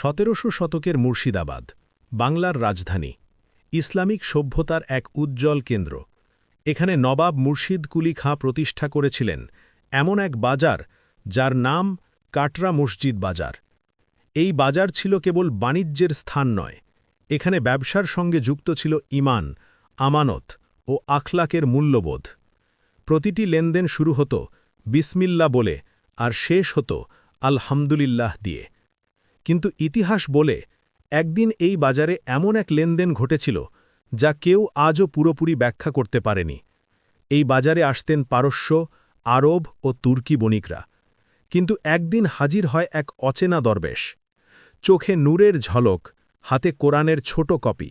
সতেরোশো শতকের মুর্শিদাবাদ, বাংলার রাজধানী। ইসলামিক সভ্যতার এক উজ্জ্বল কেন্দ্র। এখানে নবাব মুর্শিদ কুলি খাঁ প্রতিষ্ঠা করেছিলেন এমন এক বাজার যার নাম কাটরা মসজিদ বাজার। এই বাজার ছিল কেবল বাণিজ্যের স্থান নয়, এখানে ব্যবসার সঙ্গে যুক্ত ছিল ইমান, আমানত ও আখলাকের মূল্যবোধ। প্রতিটি লেনদেন শুরু হতো বিসমিল্লা বলে আর শেষ হতো আলহামদুলিল্লাহ দিয়ে। কিন্তু ইতিহাস বলে, একদিন এই বাজারে এমন এক লেনদেন ঘটেছিল, যা কেউ আজও পুরোপুরি ব্যাখ্যা করতে পারেনি। এই বাজারে আসতেন পারস্য, আরব ও তুর্কি বণিকরা। কিন্তু একদিন হাজির হয় এক অচেনা দরবেশ। চোখে নূরের ঝলক, হাতে কোরআনের ছোট কপি।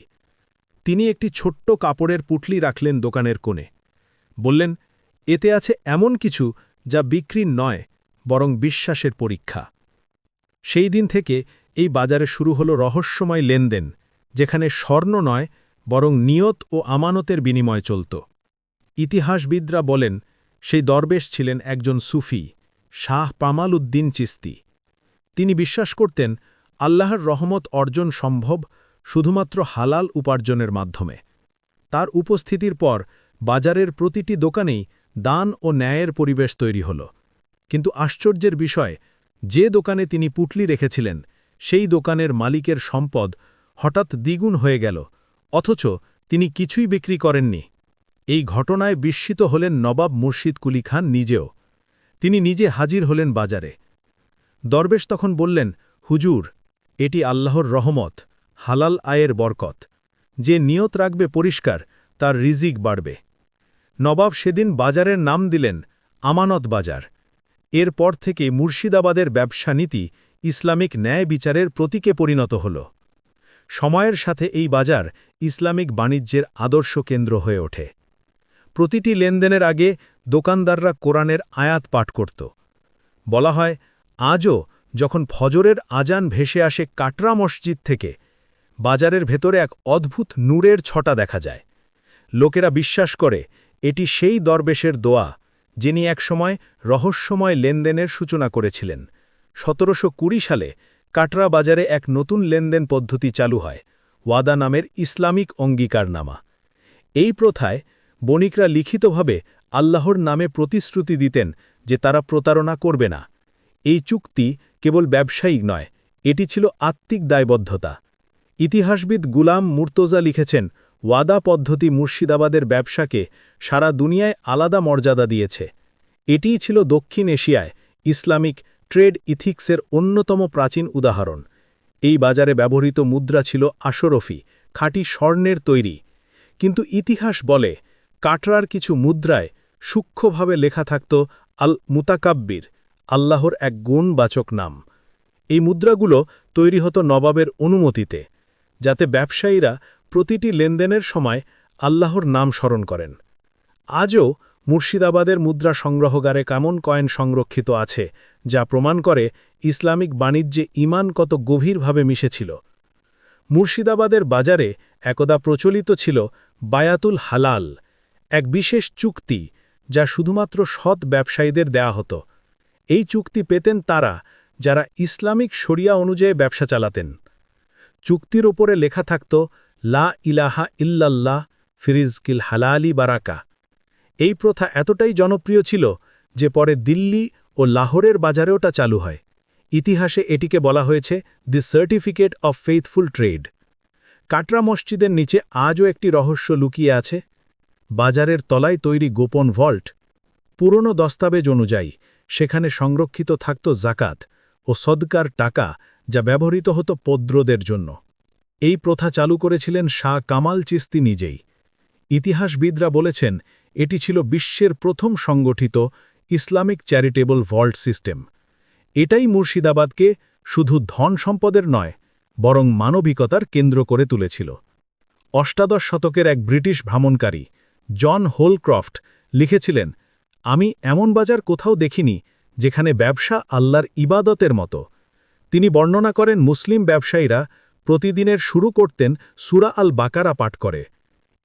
তিনি একটি ছোট্ট কাপড়ের পুটলি রাখলেন দোকানের কোণে। বললেন, এতে আছে এমন কিছু যা বিক্রির নয়, বরং বিশ্বাসের পরীক্ষা। সেই দিন থেকে এই বাজারে শুরু হলো রহস্যময় লেনদেন, যেখানে স্বর্ণ নয়, বরং নিয়ত ও আমানতের বিনিময় চলত। ইতিহাসবিদরা বলেন, সেই দরবেশ ছিলেন একজন সুফি, শাহ পামাল উদ্দিন চিস্তি। তিনি বিশ্বাস করতেন, আল্লাহর রহমত অর্জন সম্ভব শুধুমাত্র হালাল উপার্জনের মাধ্যমে। তার উপস্থিতির পর বাজারের প্রতিটি দোকানেই দান ও ন্যায়ের পরিবেশ তৈরি হল। কিন্তু আশ্চর্যের বিষয় যে দোকানে তিনি পুটলি রেখেছিলেন, সেই দোকানের মালিকের সম্পদ হঠাৎ দ্বিগুণ হয়ে গেল, অথচ তিনি কিছুই বিক্রি করেননি। এই ঘটনায় বিস্মিত হলেন নবাব মুর্শিদ কুলি খান নিজেও। তিনি নিজে হাজির হলেন বাজারে। দরবেশ তখন বললেন, হুজুর, এটি আল্লাহর রহমত, হালাল আয়ের বরকত। যে নিয়ত রাখবে পরিষ্কার, তার রিজিক বাড়বে। নবাব সেদিন বাজারের নাম দিলেন, আমানত বাজার। এরপর থেকে মুর্শিদাবাদের ব্যবসা নীতি ইসলামিক ন্যায় বিচারের প্রতীকে পরিণত হল। সময়ের সাথে এই বাজার ইসলামিক বাণিজ্যের আদর্শ কেন্দ্র হয়ে ওঠে। প্রতিটি লেনদেনের আগে দোকানদাররা কোরআনের আয়াত পাঠ করত। বলা হয়, আজও যখন ফজরের আজান ভেসে আসে কাটরা মসজিদ থেকে, বাজারের ভেতরে এক অদ্ভুত নূরের ছটা দেখা যায়। লোকেরা বিশ্বাস করে, এটি সেই দরবেশের দোয়া যিনি একসময় রহস্যময় লেনদেনের সূচনা করেছিলেন। সতেরোশো কুড়ি সালে কাটরা বাজারে এক নতুন লেনদেন পদ্ধতি চালু হয়, ওয়াদা নামের ইসলামিক অঙ্গীকারনামা। এই প্রথায় বণিকরা লিখিতভাবে আল্লাহর নামে প্রতিশ্রুতি দিতেন যে তারা প্রতারণা করবে না। এই চুক্তি কেবল ব্যবসায়িক নয়, এটি ছিল আত্মিক দায়বদ্ধতা। ইতিহাসবিদ গুলাম মুর্তজা লিখেছেন ওয়াদা পদ্ধতি মুর্শিদাবাদের ব্যবসাকে সারা দুনিয়ায় আলাদা মর্যাদা দিয়েছে। এটিই ছিল দক্ষিণ এশিয়ায় ইসলামিক ট্রেড ইথিক্সের অন্যতম প্রাচীন উদাহরণ। এই বাজারে ব্যবহৃত মুদ্রা ছিল আশরফি, খাঁটি স্বর্ণের তৈরি। কিন্তু ইতিহাস বলে, কাটরার কিছু মুদ্রায় সূক্ষ্মভাবে লেখা থাকত আল মুতাকাব্বির আল্লাহর এক গুণবাচক নাম। এই মুদ্রাগুলো তৈরি হতো নবাবের অনুমতিতে, যাতে ব্যবসায়ীরা প্রতিটি লেনদেনের সময় আল্লাহর নাম স্মরণ করেন। আজও মুর্শিদাবাদের মুদ্রা সংগ্রহগারে কেমন কয়েন সংরক্ষিত আছে, যা প্রমাণ করে ইসলামিক বাণিজ্যে ইমান কত গভীরভাবে মিশেছিল। মুর্শিদাবাদের বাজারে একদা প্রচলিত ছিল বায়াতুল হালাল, এক বিশেষ চুক্তি যা শুধুমাত্র সৎ ব্যবসায়ীদের দেয়া হতো। এই চুক্তি পেতেন তারা যারা ইসলামিক শরিয়া অনুযায়ী ব্যবসা চালাতেন। চুক্তির ওপরে লেখা থাকত লা ইলাহা ইল্লাল্লাহ ফিরিজকিল হালালি বারাকা। এই প্রথা এতটাই জনপ্রিয় ছিল যে পরে দিল্লি ও লাহোরের বাজারেওটা চালু হয়। ইতিহাসে এটিকে বলা হয়েছে the certificate of faithful trade Katra মসজিদের নিচে আজও একটি রহস্য লুকিয়ে আছে। বাজারের তলায় তৈরি গোপন ভল্ট, পুরনো দস্তাবেজ অনুযায়ী, সেখানে সংরক্ষিত থাকত জাকাত ও সদকার টাকা যা ব্যবহৃত হতো পদ্রদের জন্য। এই প্রথা চালু করেছিলেন শাহ কামাল চিস্তি নিজেই। ইতিহাসবিদরা বলেছেন, এটি ছিল বিশ্বের প্রথম সংগঠিত ইসলামিক চ্যারিটেবল ভল্ট সিস্টেম। এটাই মুর্শিদাবাদকে শুধু ধন সম্পদের নয়, বরং মানবিকতার কেন্দ্র করে তুলেছিল। অষ্টাদশ শতকের এক ব্রিটিশ ভ্রমণকারী, জন হোলক্রফট, লিখেছিলেন, আমি এমন বাজার কোথাও দেখিনি যেখানে ব্যবসা আল্লাহর ইবাদতের মতো। তিনি বর্ণনা করেন, মুসলিম ব্যবসায়ীরা প্রতিদিনের শুরু করতেন সুরা আল বাকারা পাঠ করে।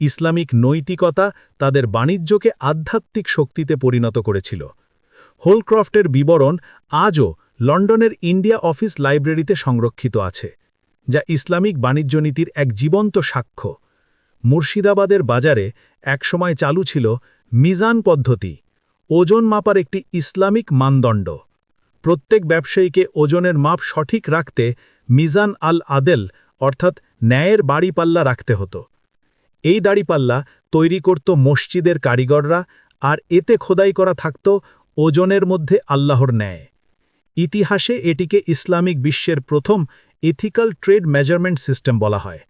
ইসলামিক নৈতিকতা তাদের বাণিজ্যকে আধ্যাত্মিক শক্তিতে পরিণত করেছিল। হোলক্রফটের বিবরণ আজও লন্ডনের ইন্ডিয়া অফিস লাইব্রেরিতে সংরক্ষিত আছে, যা ইসলামিক বাণিজ্য নীতির এক জীবন্ত সাক্ষ্য। মুর্শিদাবাদের বাজারে একসময় চালু ছিল মিজান পদ্ধতি, ওজন মাপার একটি ইসলামিক মানদণ্ড। প্রত্যেক ব্যবসায়ীকে ওজনের মাপ সঠিক রাখতে মিজান আল আদেল, অর্থাৎ ন্যায়ের বাড়িপাল্লা রাখতে হতো। এই দাড়িপাল্লা তৈরি করত মসজিদের কারিগররা আর এতে খোদাই করা থাকত ওজনের মধ্যে আল্লাহর ন্যায়। ইতিহাসে এটিকে ইসলামিক বিশ্বের প্রথম ইথিক্যাল ট্রেড মেজারমেন্ট সিস্টেম বলা হয়।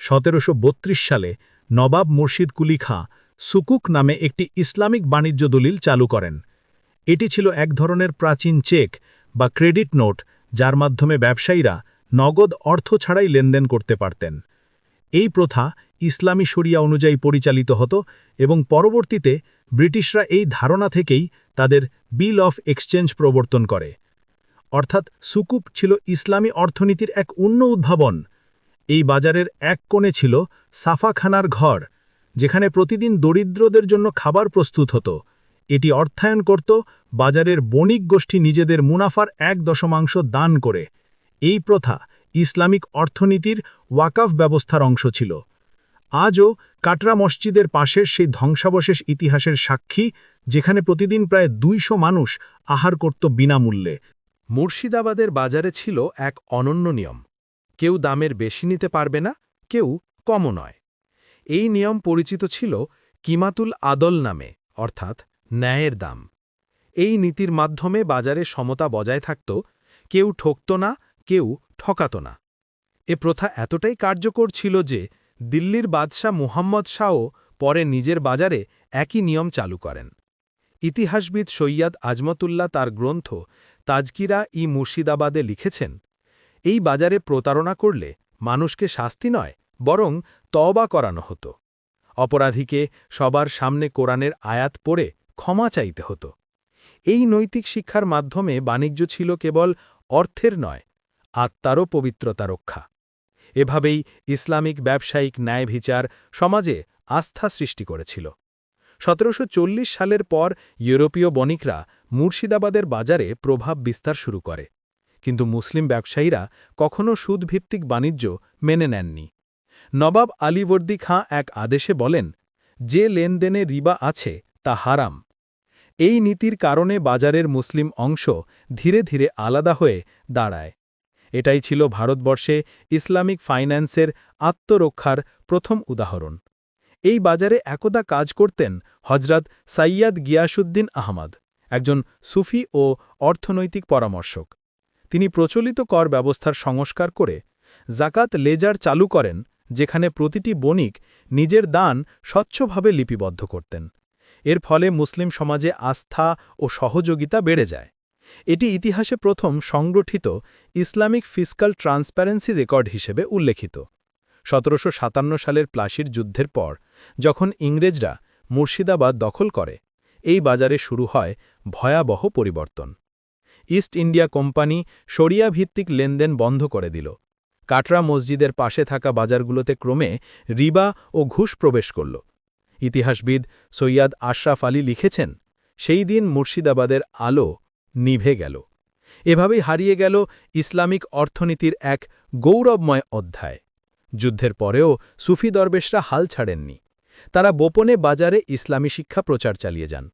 সতেরোশো বত্রিশ সালে নবাব মুর্শিদ কুলি খাঁ সুকুক নামে একটি ইসলামিক বাণিজ্য দলিল চালু করেন। এটি ছিল এক ধরনের প্রাচীন চেক বা ক্রেডিট নোট, যার মাধ্যমে ব্যবসায়ীরা নগদ অর্থ ছাড়াই লেনদেন করতে পারতেন। এই প্রথা ইসলামী শরিয়া অনুযায়ী পরিচালিত হতো এবং পরবর্তীতে ব্রিটিশরা এই ধারণা থেকেই তাদের বিল অফ এক্সচেঞ্জ প্রবর্তন করে। অর্থাৎ সুকুপ ছিল ইসলামী অর্থনীতির এক অন্য উদ্ভাবন। এই বাজারের এক কোণে ছিল সাফাখানার ঘর, যেখানে প্রতিদিন দরিদ্রদের জন্য খাবার প্রস্তুত হতো। এটি অর্থায়ন করত বাজারের বণিক গোষ্ঠী নিজেদের মুনাফার এক দশমাংশ দান করে। এই প্রথা ইসলামিক অর্থনীতির ওয়াকাফ ব্যবস্থার অংশ ছিল। আজও কাটরা মসজিদের পাশের সেই ধ্বংসাবশেষ ইতিহাসের সাক্ষী, যেখানে প্রতিদিন প্রায় দুইশো মানুষ আহার করত বিনামূল্যে। মুর্শিদাবাদের বাজারে ছিল এক অনন্য নিয়ম। কেউ দামের বেশি নিতে পারবে না, কেউ কমও নয়। এই নিয়ম পরিচিত ছিল কিমাতুল আদল নামে, অর্থাৎ ন্যায়ের দাম। এই নীতির মাধ্যমে বাজারে সমতা বজায় থাকত, কেউ ঠকত না কেউ ঠকাত না। এ প্রথা এতটাই কার্যকর ছিল যে দিল্লির বাদশাহ মুহাম্মদ শাহও পরে নিজের বাজারে একই নিয়ম চালু করেন। ইতিহাসবিদ সৈয়াদ আজমতুল্লাহ তার গ্রন্থ তাজকিরা ই মুর্শিদাবাদে লিখেছেন, এই বাজারে প্রতারণা করলে মানুষকে শাস্তি নয়, বরং তওবা করানো হতো। অপরাধীকে সবার সামনে কোরআনের আয়াত পড়ে ক্ষমা চাইতে হতো। এই নৈতিক শিক্ষার মাধ্যমে বাণিজ্য ছিল কেবল অর্থের নয় আত্মারও পবিত্রতা রক্ষা। এভাবেই ইসলামিক ব্যবসায়িক ন্যায় বিচার সমাজে আস্থা সৃষ্টি করেছিল। সতেরোশো সালের পর ইউরোপীয় বণিকরা মুর্শিদাবাদের বাজারে প্রভাব বিস্তার শুরু করে। কিন্তু মুসলিম ব্যবসায়ীরা কখনও সুদভিত্তিক বাণিজ্য মেনে নেননি। নবাব আলীবর্দী খাঁ এক আদেশে বলেন, যে লেনদেনে রিবা আছে, তা হারাম। এই নীতির কারণে বাজারের মুসলিম অংশ ধীরে ধীরে আলাদা হয়ে দাঁড়ায়। এটাই ছিল ভারতবর্ষে ইসলামিক ফাইন্যান্সের আত্মরক্ষার প্রথম উদাহরণ। এই বাজারে একদা কাজ করতেন হজরত সাইয়াদ গিয়াসুদ্দিন আহমদ, একজন সুফি ও অর্থনৈতিক পরামর্শক। তিনি প্রচলিত কর ব্যবস্থার সংস্কার করে জাকাত লেজার চালু করেন, যেখানে প্রতিটি বণিক নিজের দান স্বচ্ছভাবে লিপিবদ্ধ করতেন। এর ফলে মুসলিম সমাজে আস্থা ও সহযোগিতা বেড়ে যায়। এটি ইতিহাসে প্রথম সংগঠিত ইসলামিক ফিসকাল ট্রান্সপারেন্সি রেকর্ড হিসেবে উল্লেখিত। সতেরোশো সাতান্ন সালের প্লাসির যুদ্ধের পর, যখন ইংরেজরা মুর্শিদাবাদ দখল করে, এই বাজারে শুরু হয় ভয়াবহ পরিবর্তন। ইস্ট ইন্ডিয়া কোম্পানি শরিয়া ভিত্তিক লেনদেন বন্ধ করে দিল। কাটরা মসজিদের পাশে থাকা বাজারগুলোতে ক্রমে রিবা ও ঘুষ প্রবেশ করল। ইতিহাসবিদ সৈয়াদ আশরাফ আলী লিখেছেন, সেই দিন মুর্শিদাবাদের আলো নিভে গেল। এভাবেই হারিয়ে গেল ইসলামিক অর্থনীতির এক গৌরবময় অধ্যায়। যুদ্ধের পরেও সুফি দরবেশরা হাল ছাড়েননি। তারা গোপনে বাজারে ইসলামী শিক্ষা প্রচার চালিয়ে যান।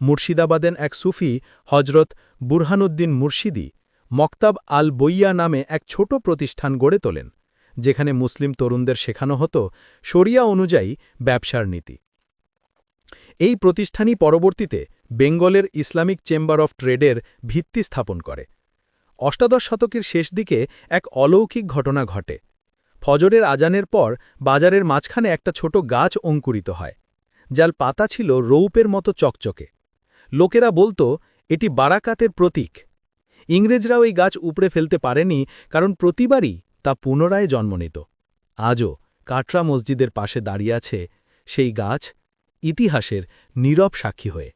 মুর্শিদাবাদেন এক সুফি হজরত বুরহানুদ্দিন মুর্শিদি, মক্তাব আল বইয়া নামে এক ছোট প্রতিষ্ঠান গড়ে তোলেন, যেখানে মুসলিম তরুণদের শেখানো হতো শরিয়া অনুযায়ী ব্যবসার নীতি। এই প্রতিষ্ঠানই পরবর্তীতে বেঙ্গলের ইসলামিক চেম্বার অফ ট্রেডের ভিত্তি স্থাপন করে। অষ্টাদশ শতকের শেষ দিকে এক অলৌকিক ঘটনা ঘটে। ফজরের আজানের পর বাজারের মাঝখানে একটা ছোট গাছ অঙ্কুরিত হয়, যার পাতা ছিল রৌপের মতো চকচকে। লোকেরা বলতো, এটি বারাকাতের প্রতীক। ইংরেজরাও এই গাছ উপড়ে ফেলতে পারেনি, কারণ প্রতিবারই তা পুনরায় জন্ম নিত। আজও কাটরা মসজিদের পাশে দাঁড়িয়ে আছে সেই গাছ ইতিহাসের নীরব সাক্ষী হয়ে।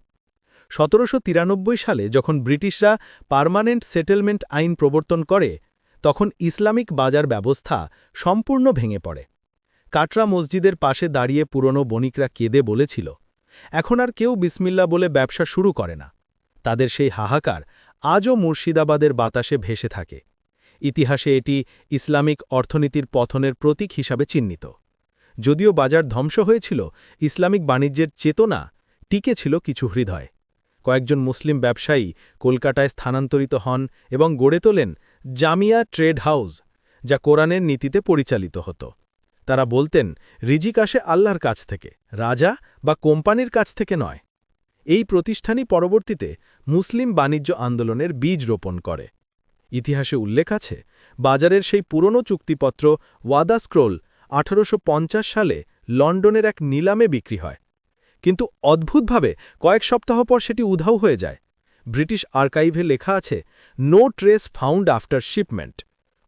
সতেরোশো তিরানব্বই সালে যখন ব্রিটিশরা পার্মানেন্ট সেটেলমেন্ট আইন প্রবর্তন করে, তখন ইসলামিক বাজার ব্যবস্থা সম্পূর্ণ ভেঙে পড়ে। কাটরা মসজিদের পাশে দাঁড়িয়ে পুরনো বণিকরা কেঁদে বলেছিল, এখন আর কেউ বিসমিল্লা বলে ব্যবসা শুরু করে না। তাদের সেই হাহাকার আজও মুর্শিদাবাদের বাতাসে ভেসে থাকে। ইতিহাসে এটি ইসলামিক অর্থনীতির পথনের প্রতীক হিসাবে চিহ্নিত। যদিও বাজার ধ্বংস হয়েছিল, ইসলামিক বাণিজ্যের চেতনা টিকে ছিল কিছু হৃদয়। কয়েকজন মুসলিম ব্যবসায়ী কলকাতায় স্থানান্তরিত হন এবং গড়ে তোলেন জামিয়া ট্রেড হাউস, যা কোরআনের নীতিতে পরিচালিত হতো। তারা বলতেন, রিজিক আসে আল্লাহর কাছ থেকে, রাজা বা কোম্পানির কাছ থেকে নয়। এই প্রতিষ্ঠানই পরবর্তীতে মুসলিম বাণিজ্য আন্দোলনের বীজ রোপণ করে। ইতিহাসে উল্লেখ আছে, বাজারের সেই পুরনো চুক্তিপত্র ওয়াদা স্ক্রোল আঠারোশো সালে লন্ডনের এক নিলামে বিক্রি হয়। কিন্তু অদ্ভুতভাবে কয়েক সপ্তাহ পর সেটি উধাও হয়ে যায়। ব্রিটিশ আর্কাইভে লেখা আছে, no trace found after shipment.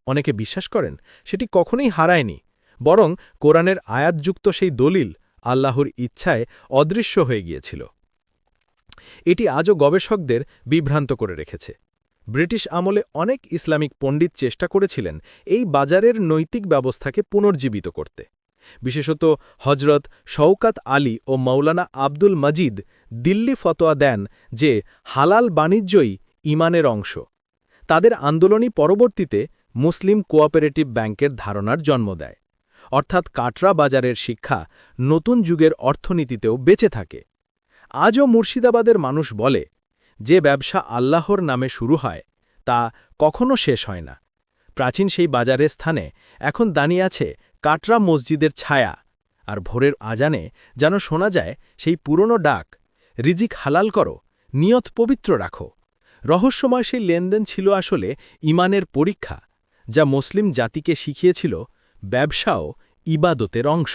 অনেকে বিশ্বাস করেন সেটি কখনোই হারায়নি, বরং কোরআনের আয়াতযুক্ত সেই দলিল আল্লাহর ইচ্ছায় অদৃশ্য হয়ে গিয়েছিল। এটি আজও গবেষকদের বিভ্রান্ত করে রেখেছে। ব্রিটিশ আমলে অনেক ইসলামিক পণ্ডিত চেষ্টা করেছিলেন এই বাজারের নৈতিক ব্যবস্থাকে পুনর্জীবিত করতে। বিশেষত হজরত শওকাত আলী ও মৌলানা আব্দুল মজিদ দিল্লি ফতোয়া দেন যে হালাল বাণিজ্যই ইমানের অংশ। তাদের আন্দোলনই পরবর্তীতে মুসলিম কোঅপারেটিভ ব্যাংকের ধারণার জন্ম দেয়। অর্থাৎ কাটরা বাজারের শিক্ষা নতুন যুগের অর্থনীতিতেও বেঁচে থাকে। আজও মুর্শিদাবাদের মানুষ বলে, যে ব্যবসা আল্লাহর নামে শুরু হয়, তা কখনো শেষ হয় না। প্রাচীন সেই বাজারের স্থানে এখন দাঁড়িয়ে আছে কাটরা মসজিদের ছায়া। আর ভোরের আজানে যেন শোনা যায় সেই পুরনো ডাক, রিজিক হালাল করো, নিয়ত পবিত্র রাখো। রহস্যময় সেই লেনদেন ছিল আসলে ইমানের পরীক্ষা, যা মুসলিম জাতিকে শিখিয়েছিল ব্যবসাও ইবাদতের অংশ।